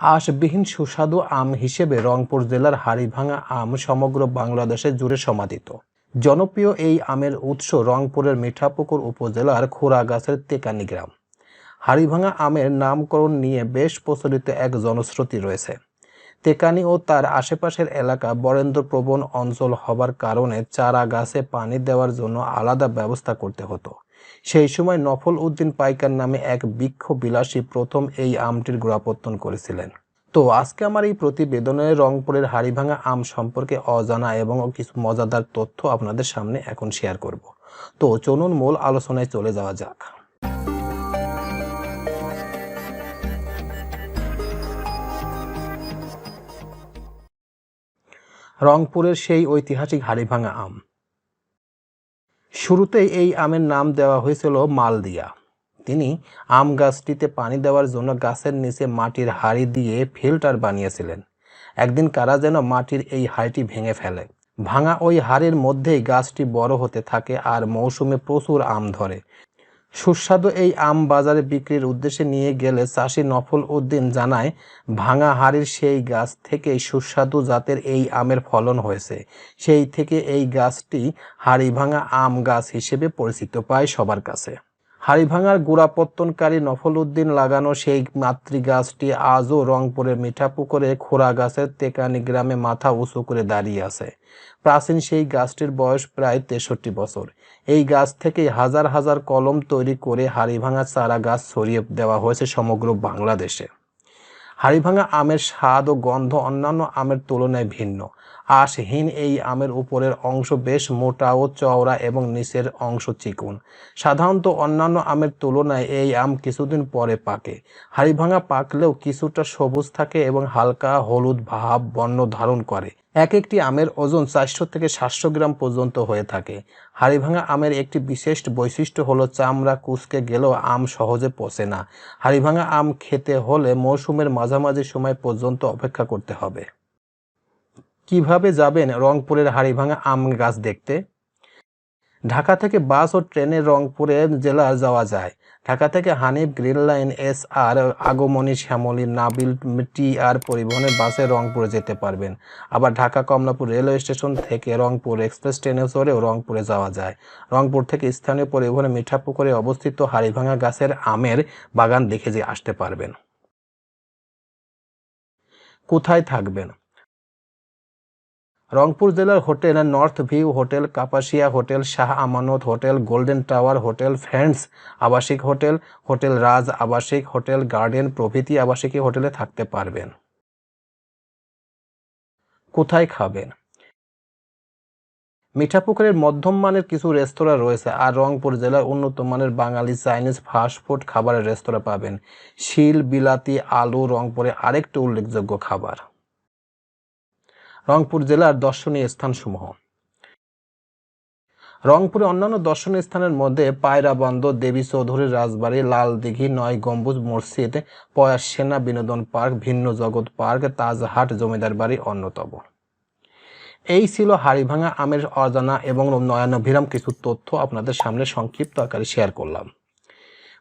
আঁশবিহীন সুস্বাদু আম হিসেবে রংপুর জেলার হাড়িভাঙা আম সমগ্র বাংলাদেশে জুড়ে সমাদিত। জনপ্রিয় এই আমের উৎস রংপুরের মিঠাপুকুর উপজেলার খোরাগাছের তেকানি গ্রাম। হাড়িভাঙা আমের নামকরণ নিয়ে বেশ প্রচলিত এক জনশ্রুতি রয়েছে। তেকানি ও তার আশেপাশের এলাকা বরেন্দ্রপ্রবণ অঞ্চল হবার কারণে চারা গাছে পানি দেওয়ার জন্য আলাদা ব্যবস্থা করতে হতো। সেই সময় নফল উদ্দিন পাইকার নামে এক বৃক্ষ বিলাসী প্রথম এই আমটির গোড়াপত্তন করেছিলেন। তো আজকে আমার এই প্রতিবেদনে রংপুরের হাড়িভাঙা আম সম্পর্কে অজানা এবং কিছু মজাদার তথ্য আপনাদের সামনে এখন শেয়ার করব। তো চলুন মূল আলোচনায় চলে যাওয়া যাক। রংপুরের সেই ঐতিহাসিক হাড়িভাঙা আম। শুরুতেই এই আমের নাম দেওয়া হয়েছিল মালদিয়া। তিনি আম গাছটিতে পানি দেওয়ার জন্য গাছের নিচে মাটির হাড়ি দিয়ে ফিল্টার বানিয়েছিলেন। একদিন কারা যেন মাটির এই হাড়িটি ভেঙে ফেলে। ভাঙা ওই হাড়ির মধ্যেই গাছটি বড় হতে থাকে আর মৌসুমে প্রচুর আম ধরে। সুস্বাদু এই আম বাজারে বিক্রির উদ্দেশ্যে নিয়ে গেলে চাষি নফল উদ্দিন জানায়, ভাঙা হাড়ির সেই গাছ থেকেই সুস্বাদু জাতের এই আমের ফলন হয়েছে। সেই থেকে এই গাছটি হাড়ি ভাঙা আম গাছ হিসেবে পরিচিত পায় সবার কাছে। হাড়িভাঙার গোড়াপত্তনকারী নফল উদ্দিন লাগানো সেই মাতৃগাছটি আজও রংপুরের মিঠাপুকুরে খোরা গাছের তেকানি গ্রামে মাথা উঁচু করে দাঁড়িয়ে আছে। প্রাচীন সেই গাছটির বয়স প্রায় তেষট্টি বছর। এই গাছ থেকে হাজার হাজার কলম তৈরি করে হাড়িভাঙা চারা গাছ ছড়িয়ে দেওয়া হয়েছে সমগ্র বাংলাদেশে। হাড়িভাঙা আমের স্বাদ ও গন্ধ অন্যান্য আমের তুলনায় ভিন্ন। আশহীন এই আমের উপরের অংশ বেশ মোটা ও চওড়া এবং নিচের অংশ চিকুন। সাধারণত অন্যান্য আমের তুলনায় এই আম কিছুদিন পরে পাকে। হাড়িভাঙা পাকলেও কিছুটা সবুজ থাকে এবং হালকা হলুদ ভাব, বর্ণ ধারণ করে। এক একটি আমের ওজন চারশো থেকে সাতশো গ্রাম পর্যন্ত হয়ে থাকে। হাড়িভাঙা আমের একটি বিশেষ বৈশিষ্ট্য হলো চামড়া কুচকে গেলেও আম সহজে পচে না। হাড়িভাঙা আম খেতে হলে মৌসুমের মাঝামাঝি সময় পর্যন্ত অপেক্ষা করতে হবে। কীভাবে যাবেন রংপুরের হাড়িভাঙা আম গাছ দেখতে? ঢাকা থেকে বাস ও ট্রেনে রংপুরে জেলা যাওয়া যায়। ঢাকা থেকে Hanif, Green Line, S R, Agomoni, Shyamoli, Nabil, টি আর পরিবহনের বাসে রংপুরে যেতে পারবেন। আবার ঢাকা কমলাপুর রেলওয়ে স্টেশন থেকে রংপুর এক্সপ্রেস ট্রেনে চড়েও রংপুরে যাওয়া যায়। রংপুর থেকে স্থানীয় পরিবহনে মিঠাপুকুরে অবস্থিত হাড়িভাঙা গাছের আমের বাগান দেখে যে আসতে পারবেন। কোথায় থাকবেন? রংপুর জেলার hotel North View hotel, Kapasia hotel, Shah Amanat hotel, Golden Tower hotel, Friends আবাসিক হোটেল হোটেল রাজ আবাসিক হোটেল, গার্ডেন প্রভৃতি আবাসিক হোটেলে থাকতে পারবেন। কোথায় খাবেন? মিঠাপুকুরের মধ্যম মানের কিছু রেস্তোরাঁ রয়েছে আর রংপুর জেলার উন্নত মানের বাঙালি চাইনিজ ফাস্টফুড খাবারের রেস্তোরাঁ পাবেন। শিল, বিলাতি, আলু, রংপুরে আরেকটি উল্লেখযোগ্য খাবার। রংপুর জেলার দর্শনীয় স্থানসমূহ। রংপুরে অন্যান্য দর্শনীয় স্থানের মধ্যে পায়রা বন্দর, দেবী চৌধুরীর রাজবাড়ি লাল দিঘি নয় গম্বুজ, মসজিদ পয়াস সেনা বিনোদন পার্ক, ভিন্ন জগৎ পার্ক, তাজহাট, জমিদার বাড়ি অন্যতম। এই ছিল হাড়িভাঙা আমের অজানা এবং নয়নাভিরাম কিছু তথ্য আপনাদের সামনে সংক্ষিপ্ত আকারে শেয়ার করলাম।